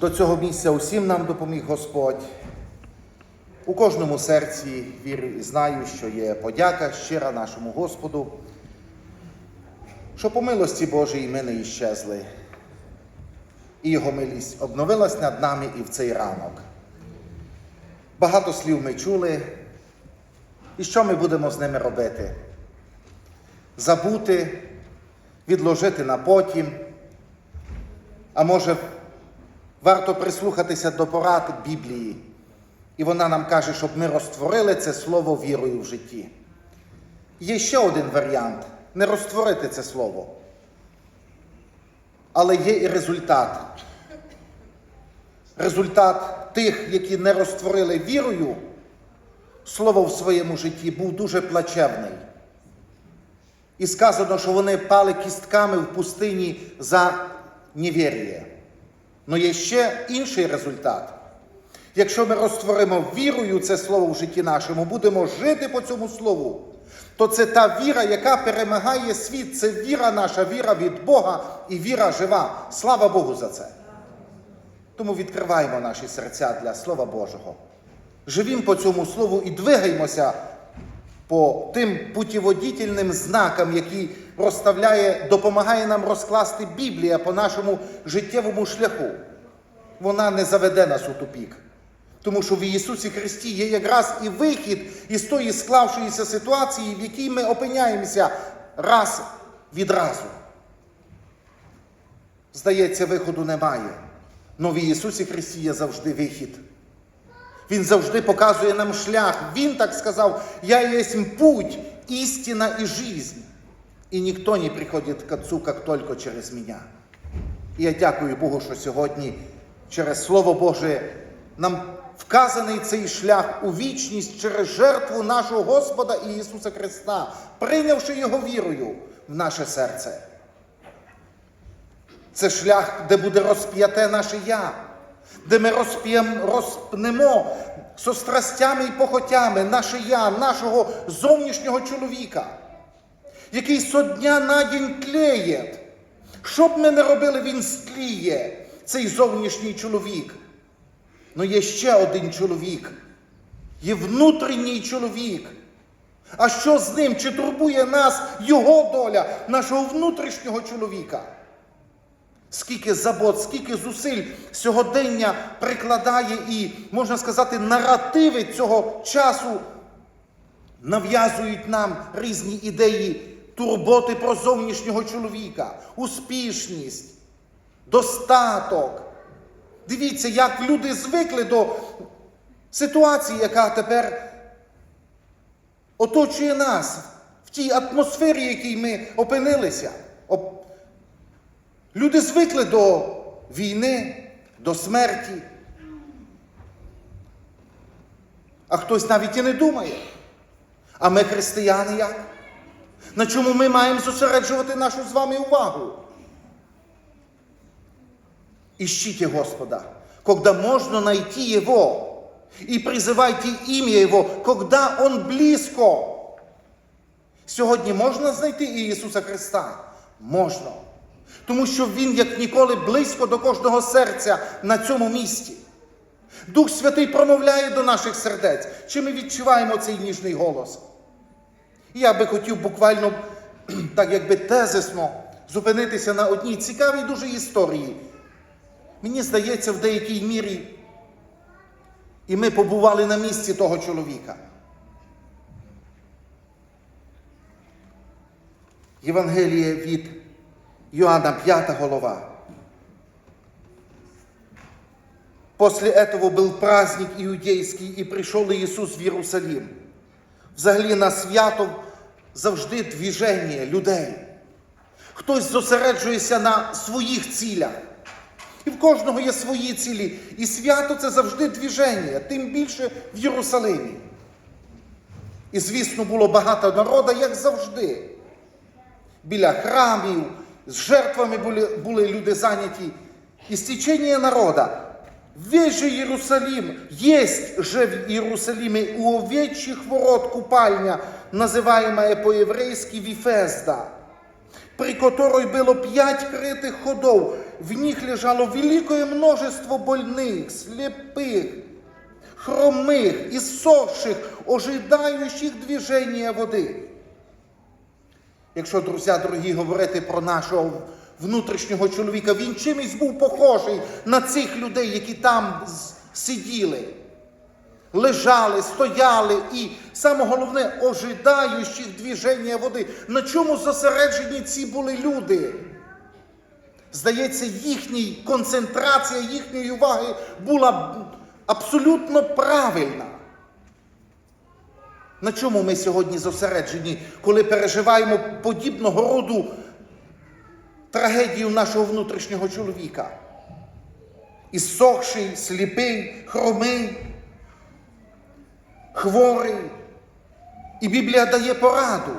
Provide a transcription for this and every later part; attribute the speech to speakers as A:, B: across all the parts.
A: до цього місця усім нам допоміг Господь. У кожному серці вірю і знаю, що є подяка щира нашому Господу, що по милості Божій ми не іщезли, і Його милість обновилась над нами і в цей ранок. Багато слів ми чули, і що ми будемо з ними робити? Забути, відложити на потім, а може, варто прислухатися до порад Біблії. І вона нам каже, щоб ми розтворили це слово вірою в житті. Є ще один варіант не розтворити це слово. Але є і результат. Результат тих, які не розтворили вірою, слово в своєму житті був дуже плачевний. І сказано, що вони пали кістками в пустині за невір'я. Но є ще інший результат. Якщо ми розтворимо вірою це слово в житті нашому, будемо жити по цьому слову, то це та віра, яка перемагає світ. Це віра наша, віра від Бога і віра жива. Слава Богу за це. Тому відкриваємо наші серця для Слова Божого. Живім по цьому слову і двигаємося по тим путіводітельним знакам, які розставляє, допомагає нам розкласти Біблія по нашому життєвому шляху. Вона не заведе нас у тупік. Тому що в Ісусі Христі є якраз і вихід із тої склавшоїся ситуації, в якій ми опиняємося раз від разу. Здається, виходу немає. Но в Ісусі Христі є завжди вихід. Він завжди показує нам шлях. Він так сказав: Я єсмь путь, істина і жизнь. І ніхто не приходить к Отцу, як тільки через мене. І я дякую Богу, що сьогодні через Слово Боже нам вказаний цей шлях у вічність через жертву нашого Господа і Ісуса Христа, прийнявши Його вірою в наше серце. Це шлях, де буде розп'яте наше я, де ми розп'єм, розпнемо со страстями і похотями наше я, нашого зовнішнього чоловіка, який со дня на день тлеє. Що б ми не робили, він стліє, цей зовнішній чоловік. Но є ще один чоловік, є внутрішній чоловік. А що з ним? Чи турбує нас його доля, нашого внутрішнього чоловіка? Скільки забот, скільки зусиль сьогодення прикладає і, можна сказати, наративи цього часу нав'язують нам різні ідеї турботи про зовнішнього чоловіка, успішність, достаток. Дивіться, як люди звикли до ситуації, яка тепер оточує нас в тій атмосфері, в якій ми опинилися. Люди звикли до війни, до смерті. А хтось навіть і не думає. А ми, християни, як? На чому ми маємо зосереджувати нашу з вами увагу? Ищите Господа, когда можно найти Его, и призывайте имя Его, когда Он близько. Сьогодні можна знайти Ісуса Христа? Можна. Тому що Він, як ніколи, близько до кожного серця на цьому місці. Дух Святий промовляє до наших сердець, чи ми відчуваємо цей ніжний голос. І я би хотів буквально, так якби тезисно, зупинитися на одній цікавій дуже історії. Мені здається, в деякій мірі, і ми побували на місці того чоловіка. Євангеліє від Иоанна 5 голова. После этого был праздник иудейский, і прийшов Ісус в Єрусалим. Взагалі на свято завжди двіження людей. Хтось зосереджується на своїх цілях. І в кожного є свої цілі. І свято це завжди двіження, тим більше в Єрусалимі. І, звісно, було багато народу, як завжди. Біля храмів, з жертвами були, були люди зайняті. І стічення народа. Весь же Иерусалим, есть же в Иерусалиме у овечьих ворот купальня, называемая по-еврейски Вифезда, при которой было п'ять критих ходов, в них лежало великое множество больных, слепых, хромых, иссохших, ожидающих движения води. Якщо, друзі, дорогі, говорити про нашого внутрішнього чоловіка, він чимось був похожий на цих людей, які там сиділи, лежали, стояли і саме головне, ожидаючих движення води. На чому зосереджені ці були люди? Здається, їхній концентрація їхньої уваги була абсолютно правильна. На чому ми сьогодні зосереджені, коли переживаємо подібного роду трагедію нашого внутрішнього чоловіка? Іссохший, сліпий, хромий, хворий. І Біблія дає пораду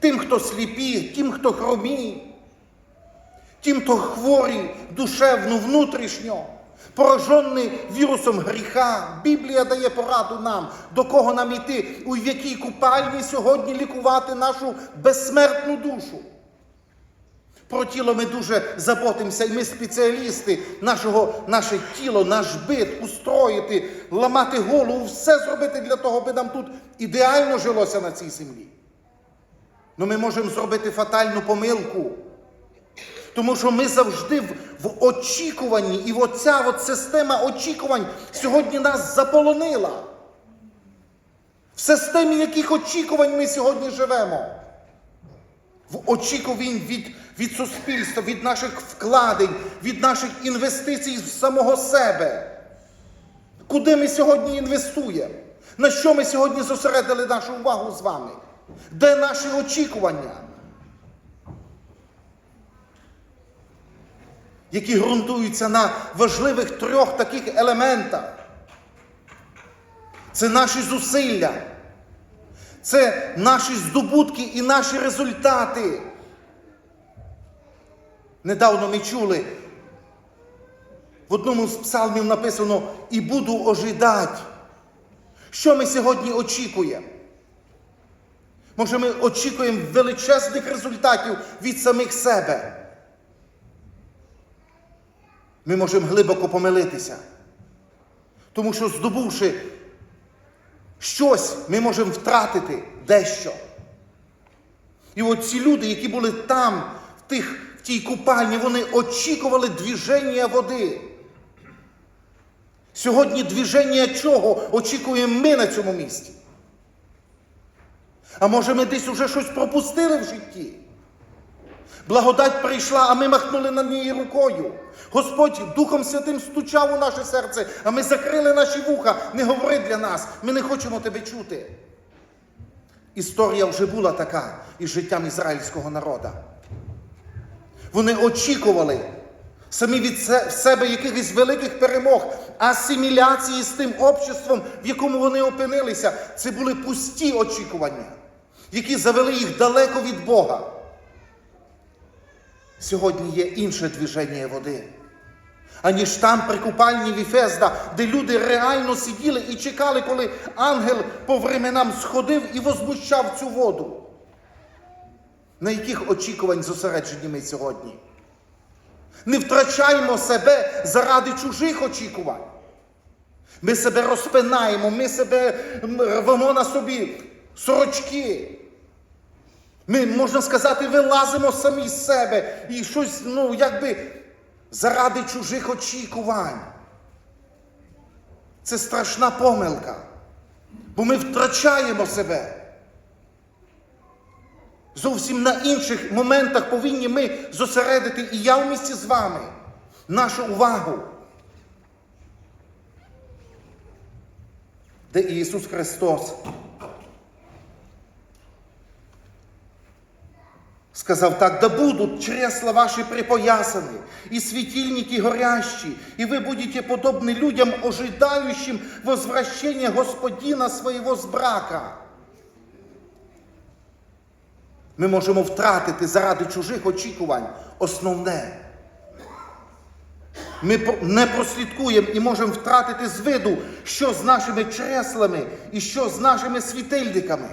A: тим, хто сліпі, тим, хто хромі, тим, хто хворі душевно, внутрішньо, поражений вірусом гріха. Біблія дає пораду нам, до кого нам йти, у якій купальні сьогодні лікувати нашу безсмертну душу. Про тіло ми дуже заботимося, і ми спеціалісти нашого, наше тіло, наш бит устроїти, ламати голову, все зробити для того, аби нам тут ідеально жилося на цій землі. Ну ми можемо зробити фатальну помилку. Тому що ми завжди в, в очікуванні, і оця от система очікувань сьогодні нас заполонила. В системі яких очікувань ми сьогодні живемо? В очікувань від, від суспільства, від наших вкладень, від наших інвестицій в самого себе. Куди ми сьогодні інвестуємо? На що ми сьогодні зосередили нашу увагу з вами? Де наші очікування? Які ґрунтуються на важливих трьох таких елементах. Це наші зусилля, це наші здобутки і наші результати. Недавно ми чули, в одному з псалмів написано і буду ожидати. Що ми сьогодні очікуємо? Може, ми очікуємо величезних результатів від самих себе. Ми можемо глибоко помилитися. Тому що, здобувши щось, ми можемо втратити дещо. І от ці люди, які були там, в, тих, в тій купальні, вони очікували движення води. Сьогодні движення чого очікуємо ми на цьому місці? А може ми десь уже щось пропустили в житті? Благодать прийшла, а ми махнули на неї рукою. Господь Духом Святим стучав у наше серце, а ми закрили наші вуха. Не говори для нас, ми не хочемо тебе чути. Історія вже була така із життям ізраїльського народу. Вони очікували самі від себе якихось великих перемог, асиміляції з тим обществом, в якому вони опинилися. Це були пусті очікування, які завели їх далеко від Бога. Сьогодні є інше движення води, аніж там при купальні Віфезда, де люди реально сиділи і чекали, коли ангел по временам сходив і возмущав цю воду. На яких очікувань зосереджені ми сьогодні? Не втрачаємо себе заради чужих очікувань. Ми себе розпинаємо, ми себе рвемо на собі сорочки. Ми, можна сказати, вилазимо самі з себе і щось, ну, якби заради чужих очікувань. Це страшна помилка, бо ми втрачаємо себе. Зовсім на інших моментах повинні ми зосередити, і я в місті з вами, нашу увагу. Де Ісус Христос Сказав так, да будут чресла ваши припоясаны, и светильники горящие, и вы будете подобны людям, ожидающим возвращения Господина своего з брака. Ми можемо втратити заради чужих очікувань основне. Ми про- не прослідкуємо і можемо втратити з виду, що з нашими чреслами і що з нашими світильниками.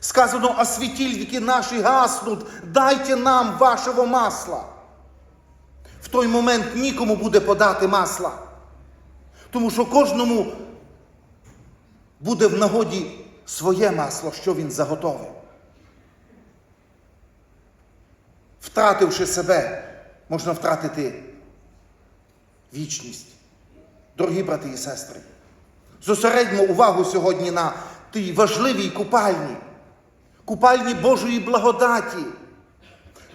A: Сказано, а світильники наші гаснуть, дайте нам вашого масла. В той момент нікому буде подати масла. Тому що кожному буде в нагоді своє масло, що він заготовив. Втративши себе, можна втратити вічність. Дорогі брати і сестри, зосередьмо увагу сьогодні на тій важливій купальні, купальні Божої благодаті,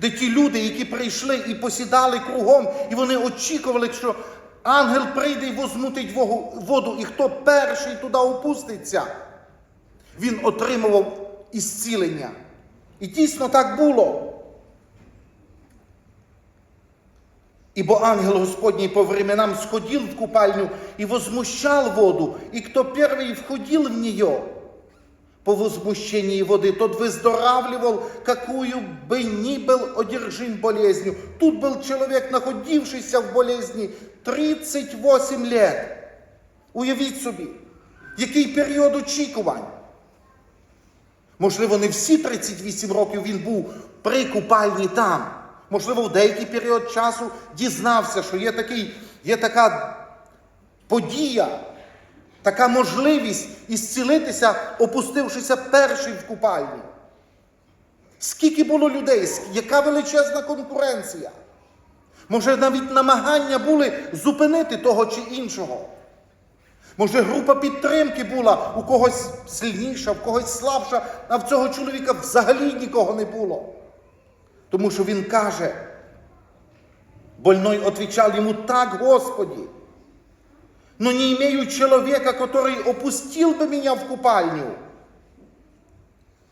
A: де ті люди, які прийшли і посідали кругом, і вони очікували, що ангел прийде і возмутить воду, і хто перший туди опуститься, він отримував ісцілення. І дійсно так було. Ибо ангел Господний по временам сходил в купальню и возмущал воду, и кто первый входил в нее, по возмущении воды, тот выздоравливал, какую бы ни был одержим болезнью. Тут был человек, находившийся в болезни 38 лет. Уявіть собі, який період очікувань. Можливо, не всі 38 років він був при купальні там. Можливо, в деякий період часу дізнався, що є, такий, є така подія, така можливість ісцілитися, опустившися перший в купальні. Скільки було людей, яка величезна конкуренція? Може, навіть намагання були зупинити того чи іншого. Може, група підтримки була у когось сильніша, в когось слабша, а в цього чоловіка взагалі нікого не було. Тому що він каже, больной отвечал ему так, Господи, но не имею человека, который опустил бы меня в купальню.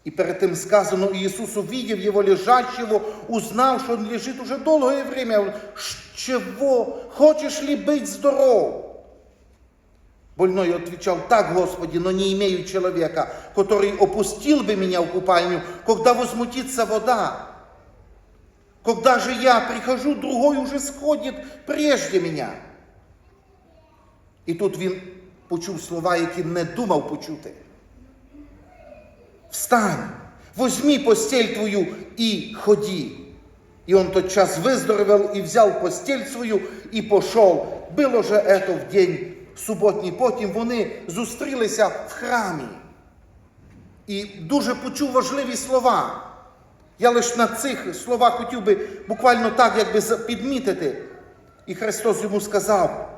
A: И перед тем сказано, Иисус, увидев его лежащего, узнал, что он лежит уже долгое время. Чего? Хочешь ли быть здоров? Больной отвечал, так, Господи, но не имею человека, который опустил бы меня в купальню, когда возмутится вода. Когда же я прихожу, другой уже сходит прежде меня. І тут він почув слова, які не думав почути. Встань, возьми постель твою и ходи. И он тотчас выздоровел и взял постель свою і пошел. Було же это в день суботній. Потім вони зустрілися в храмі. І дуже почув важливі слова. Я лише на цих словах хотів би буквально так, якби підмітити. І Христос йому сказав.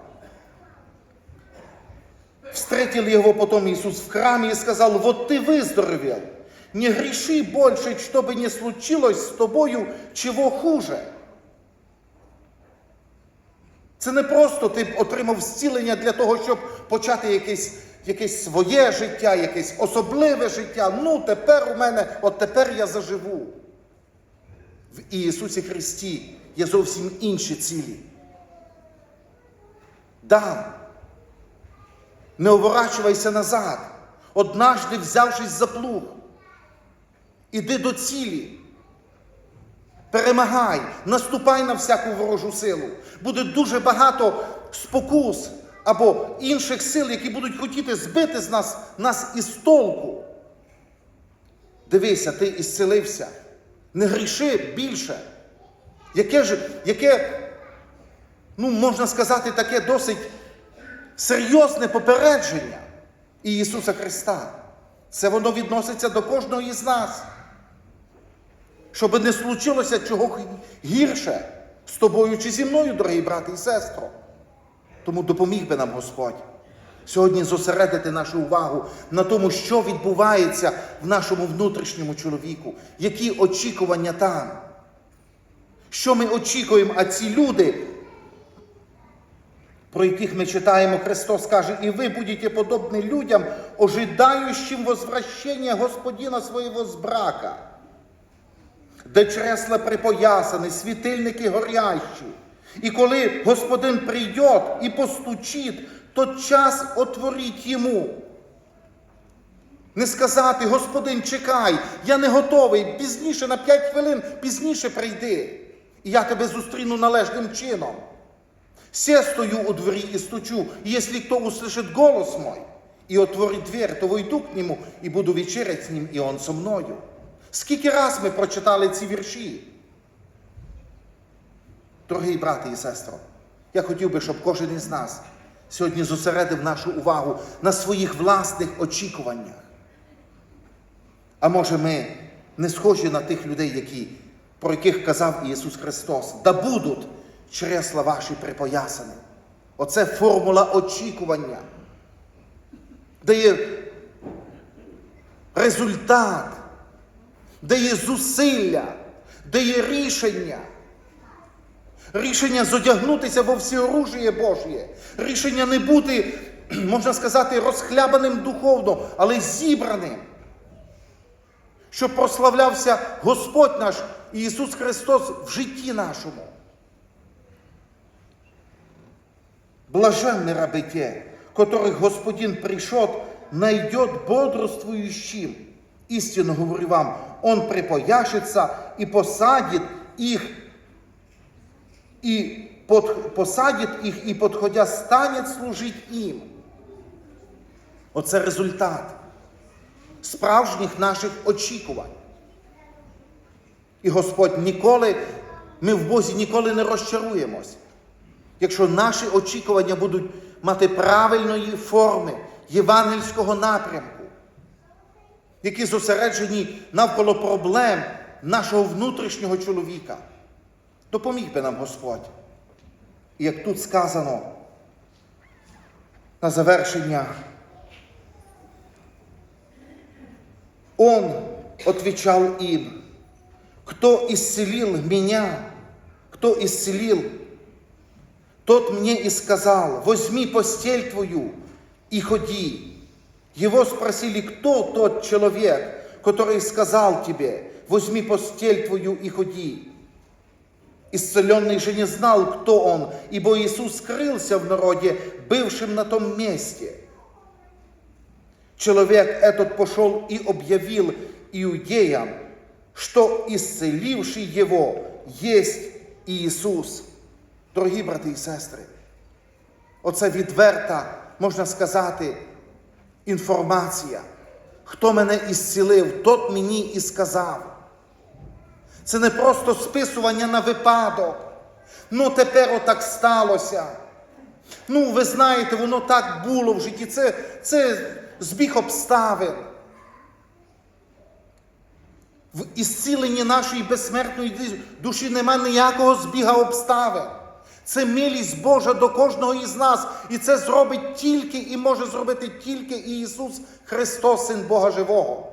A: Встретил его потом Иисус в храме и сказал, вот ты выздоровел, не греши больше, чтобы не случилось с тобою чего хуже. Це не просто ти отримав зцілення для того, щоб почати якесь якесь своє життя, якесь особливе життя. Ну, тепер у мене, от тепер я заживу. В Ісусі Христі є зовсім інші цілі. Да, не уворачивайся назад, однажды взявшись за плуг. Іди до цілі. Перемагай, наступай на всяку ворожу силу. Буде дуже багато спокус або інших сил, які будуть хотіти збити з нас, нас із толку. Дивися, ти ісцелився. Не гріши більше. Яке ж, яке, ну, можна сказати, таке досить серйозне попередження Ісуса Христа. Це воно відноситься до кожного із нас. Щоб не случилося чого гірше з тобою чи зі мною, дорогі брати і сестро. Тому допоміг би нам Господь сьогодні зосередити нашу увагу на тому, що відбувається в нашому внутрішньому чоловіку, які очікування там. Що ми очікуємо, а ці люди, про яких ми читаємо, Христос каже, і ви будете подобні людям, ожидаючим возвращення Господина своєго з брака, де чресла припоясані, світильники горящі. І коли Господин прийде і постучить, то час отворіть йому. Не сказати, Господин, чекай, я не готовий, пізніше на п'ять хвилин, пізніше прийди. І я тебе зустріну належним чином. Се стою у дворі і стучу, і якщо хто услышит голос мой і отворить дверь, то войду к нему і буду вечерять з ним, і он со мною. Скільки раз ми прочитали ці вірші? Дорогі брати і сестри, я хотів би, щоб кожен із нас сьогодні зосередив нашу увагу на своїх власних очікуваннях. А може, ми не схожі на тих людей, які, про яких казав Ісус Христос, да будуть чресла ваші припоясані. Оце формула очікування, де є результат, де є зусилля, де є рішення. Рішення зодягнутися во всеоружіє Божє, рішення не бути, можна сказати, розхлябаним духовно, але зібраним. Щоб прославлявся Господь наш Ісус Христос в житті нашому. Блаженны рабы те, которых Господин пришел, найдет бодрствующим. Истинно говорю вам, Он припояшется и посадит их, и под, посадит их, и подходя станет служить им. Оце результат справжніх наших очікувань. І Господь ніколи, ми в Бозі ніколи не розчаруємось. Якщо наші очікування будуть мати правильної форми євангельського напрямку, які зосереджені навколо проблем нашого внутрішнього чоловіка, допоміг би нам Господь. І як тут сказано на завершення, Он отвечал им, кто исцелил меня, кто исцелил тот мне и сказал, возьми постель твою и ходи. Его спросили, кто тот человек, который сказал тебе, возьми постель твою и ходи. Исцеленный же не знал, кто он, ибо Иисус скрылся в народе, бывшем на том месте. Человек этот пошел и объявил иудеям, что исцеливший его есть Иисус. Дорогі брати і сестри, оце відверта, можна сказати, інформація. Хто мене ісцілив, тот мені і сказав. Це не просто списування на випадок. Ну, тепер отак сталося. Ну, ви знаєте, воно так було в житті. Це, це збіг обставин. В ісціленні нашої безсмертної душі нема ніякого збіга обставин. Це милість Божа до кожного із нас. І це зробить тільки і може зробити тільки Ісус Христос, Син Бога Живого.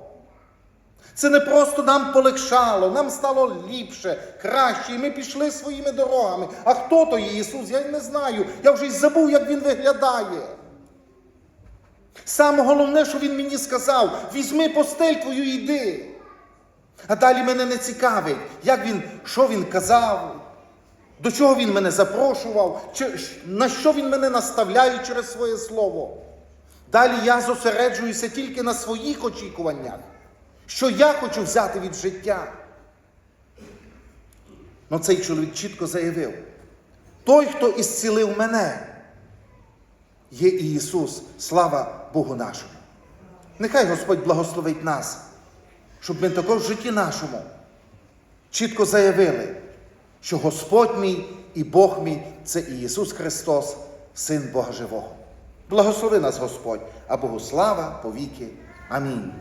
A: Це не просто нам полегшало, нам стало ліпше, краще, і ми пішли своїми дорогами. А хто то є Ісус? Я не знаю. Я вже й забув, як Він виглядає. Саме головне, що Він мені сказав, візьми постель твою і йди. А далі мене не цікавить, як він, що він казав, до чого він мене запрошував, чи, на що він мене наставляє через своє слово. Далі я зосереджуюся тільки на своїх очікуваннях, що я хочу взяти від життя. Но цей чоловік чітко заявив: той, хто ісцілив мене, є і Ісус, слава Богу нашому. Нехай Господь благословить нас, щоб ми також в житті нашому чітко заявили, що Господь мій і Бог мій це і Ісус Христос, Син Бога Живого. Благослови нас Господь, а Богу слава повіки. Амінь.